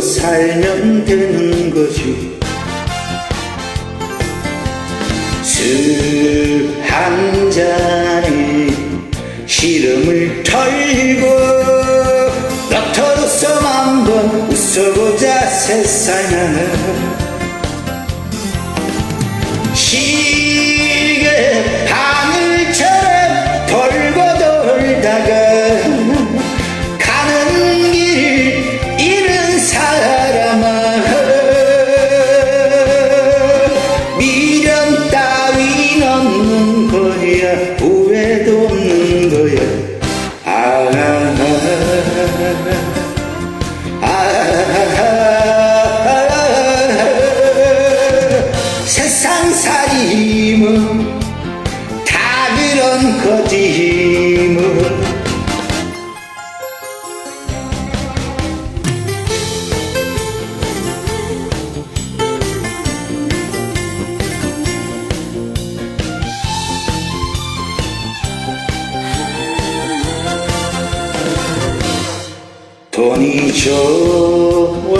살면 되는 것이 술한 잔에 시름을 털고 너터로서 한번 웃어보자 세상아. 시 돈이 좋아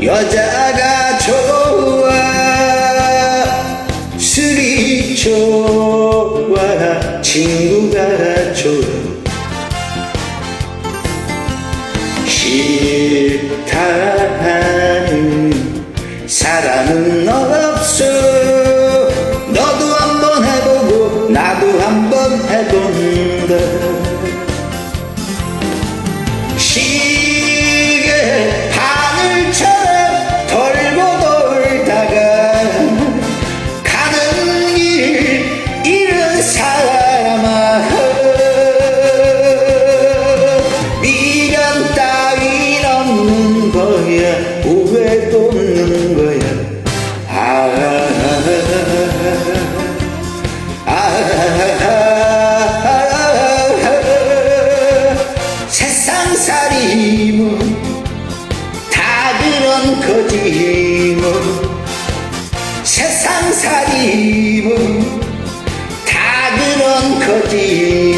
여자가 좋아 술이 좋아 친구가 좋아. 싫다는 사람은 없어. 너도 한번 해보고 나도 한번 해본다. 시 거야 후회도 없는 거야 아, 아, 세상 살림은 다 그런 거지 뭐 세상 살림은 다 그런 거지